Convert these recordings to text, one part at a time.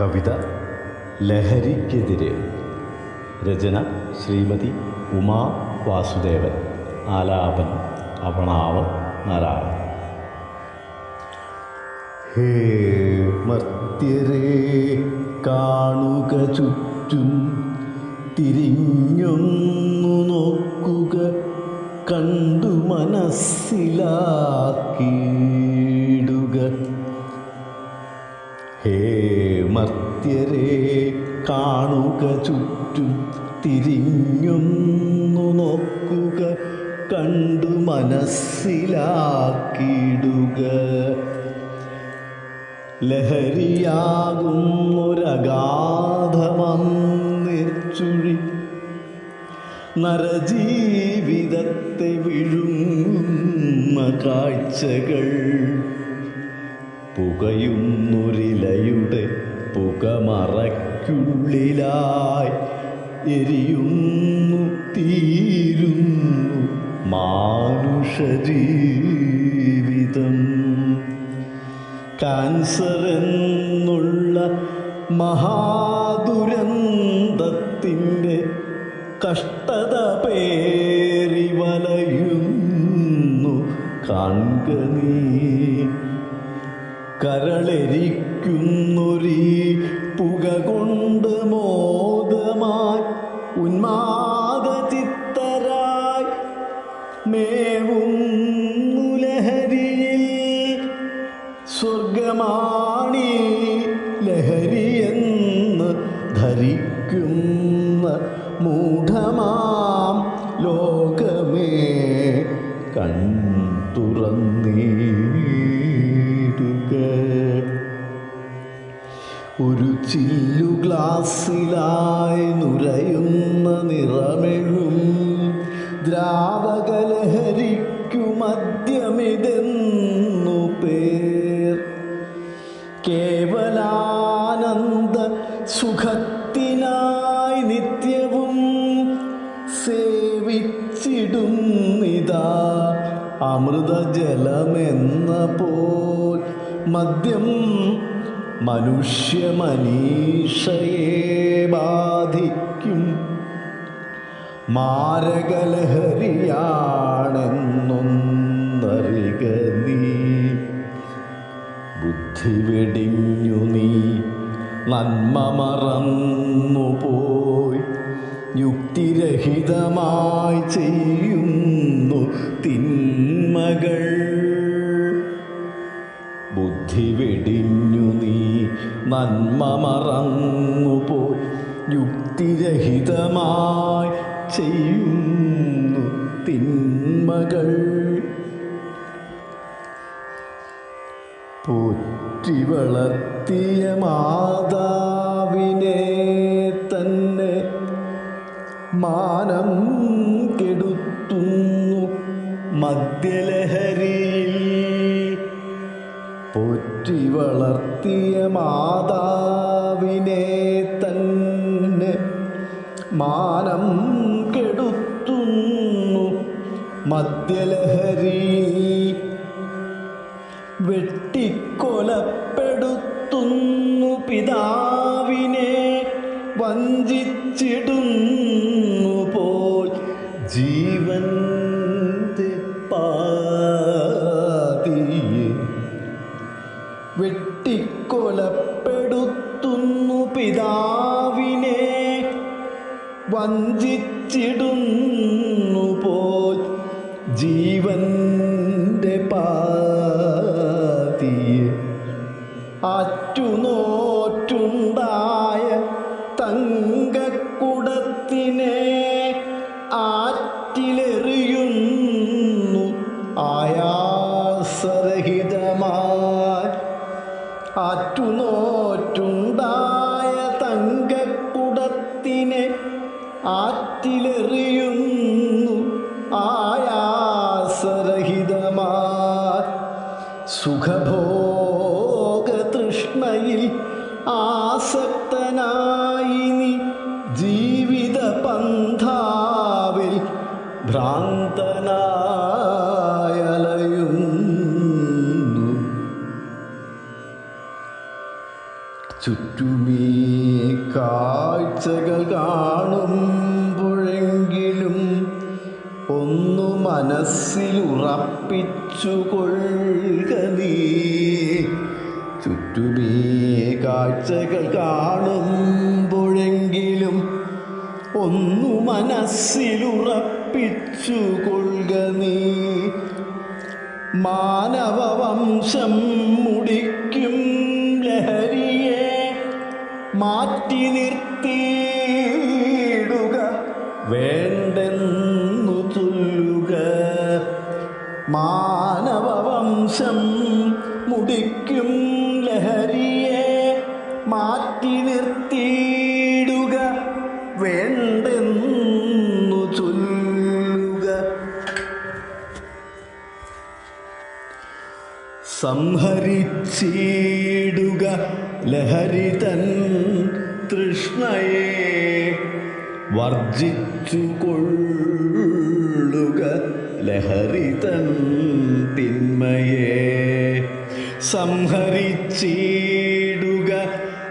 കവിത ലഹരിക്കെതിരെ. രചന ശ്രീമതി ഉമാ വാസുദേവൻ. ആലാപൻ അവണാവ് നാരായണൻ. ഹേ മർത്യരേ കാണുക ചുറ്റും തിരിഞ്ഞൊന്നു നോക്കുക കണ്ടു മനസ്സിലാക്കിയിടുക മർത്യരെ കാണുക ചുറ്റും തിരിഞ്ഞൊന്നു നോക്കുക കണ്ടു മനസ്സിലാക്കിയിടുക. ലഹരിയാകുന്നൊരഗാധമന്നിർച്ചുഴി നരജീവിതത്തെ വിഴുങ്ങുന്ന കാഴ്ചകൾ പുകയുന്നൊരിലയുടെ പുകമറയ്ക്കുള്ളിലായി എരിയുന്നു തീരുന്നു മാനുഷജീവിതം. കാൻസർ എന്നുള്ള മഹാദുരന്തത്തിന്റെ കഷ്ടത പേറി വലയുന്നു. കാൺക നീ മേവുന്നു ലഹരിയിൽ സ്വർഗമാണി ലഹരിയെന്ന് ധരിക്കുന്ന മൂഢമാം ലോകമേ കൺതുറന്നീടുക ഒരു ചില്ലു ഗ്ലാസ്സിലായി നുരയുന്ന നിറമെഴും മദ്യമിതെന്നു പേർ. കേവലാനന്ദ സുഖത്തിനായി നിത്യവും സേവിച്ചിടുന്നിതാ. അമൃതജലമെന്ന പോൽ മദ്യം മനുഷ്യ മനീഷയെ ബാധിക്കും മാരകലഹരിയാണെന്നൊന്നറിക നീ. ബുദ്ധി വെടിഞ്ഞു നീ. നന്മ മറന്നു പോയി യുക്തിരഹിതമായി ചെയ്യുന്നു തിന്മകൾ. ബുദ്ധി വെടിഞ്ഞു നീ. നന്മ മറന്നു പോയി യുക്തിരഹിതമായി ചെയ്യുന്നു തിന്മകൾ. പോറ്റി വളർത്തിയ മാതാവിനെ തന്നെ മാനം കെടുത്തുന്നു മദ്യലഹരിയിൽ. പോറ്റി വളർത്തിയ മാതാവിനെ തന്നെ മാനം കെടുത്തുന്നു മദ്യലഹരിയിൽ. വെട്ടിക്കൊലപ്പെടുത്തുന്നു പിതാവിനെ. വഞ്ചിച്ചിടുന്നു പോൽ ജീവൻ പാതിയെ വെട്ടിക്കൊലപ്പെടുത്തുന്നു പിതാവിനെ. വഞ്ചിച്ചിടുന്നു പോൽ ജീവന്റെ പാതിയെ ആറ്റുനോറ്റുണ്ടായ തങ്കക്കുടത്തിനെ ആറ്റിലെറിയുന്നു ആയാസരഹിതമായി. അറ്റുനോറ്റുണ്ടായ തങ്കക്കുടത്തിനെ ആറ്റിലെറിയുന്നു ആയാസരഹിതമായി സുഖഭോഗ തൃഷ്ണയിൽ ആസക്തനായി നീ ജീവിത പന്ഥാവിൽ ഭ്രാന്തനായലയുന്നു. ചുറ്റുമീ കാഴ്ചകൾ കാണുമ്പോഴെങ്കിലും ഒന്നു മനസ്സിൽ ഉറപ്പിച്ചു കൊള്ളുക നീ ചുറ്റുമേ കാഴ്ചകൾ കാണുമ്പോഴെങ്കിലും ഒന്നു മനസ്സിലുറപ്പിച്ചു കൊള്ളുക നീ മാനവവംശം മുടിക്കും ലഹരിയെ മാറ്റി നിർത്തിയിടുക. വേണ്ടെന്നു മാനവവംശം മുടിക്കും ലഹരിയെ മാറ്റി നിർത്തിയിടുക വേണ്ടെന്നു ചൊല്ലുക. സംഹരിച്ചിടുക ലഹരി തൻ തൃഷ്ണയെ വർജിച്ചു കൊള്ളുക ലഹരി തൻ തിന്മയെ. സംഹരിച്ചിടുക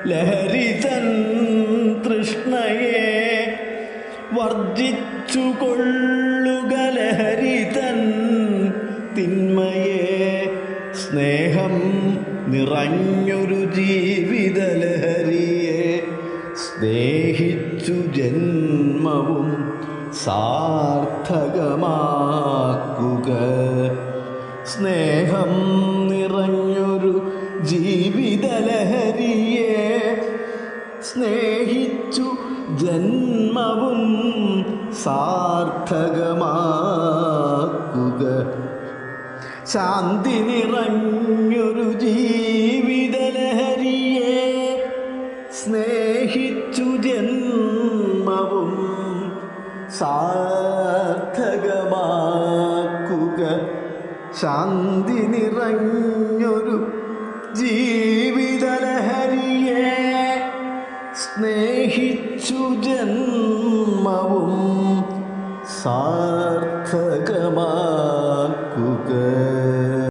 ലഹരി തൻ തൃഷ്ണയെ. വർജിച്ചു കൊള്ളുക ലഹരി തൻ തിന്മയെ. സ്നേഹം നിറഞ്ഞൊരു ജീവിത ലഹരിയെ. സ്നേഹിച്ചു ജന്മവും സാർത്ഥകമാക്കുക. സ്നേഹം നിറഞ്ഞൊരു ജീവിതലഹരിയെ സ്നേഹിച്ചു ജന്മവും സാർത്ഥകമാക്കുക. ശാന്തി നിറഞ്ഞൊരു ജീവിത ശാന്തി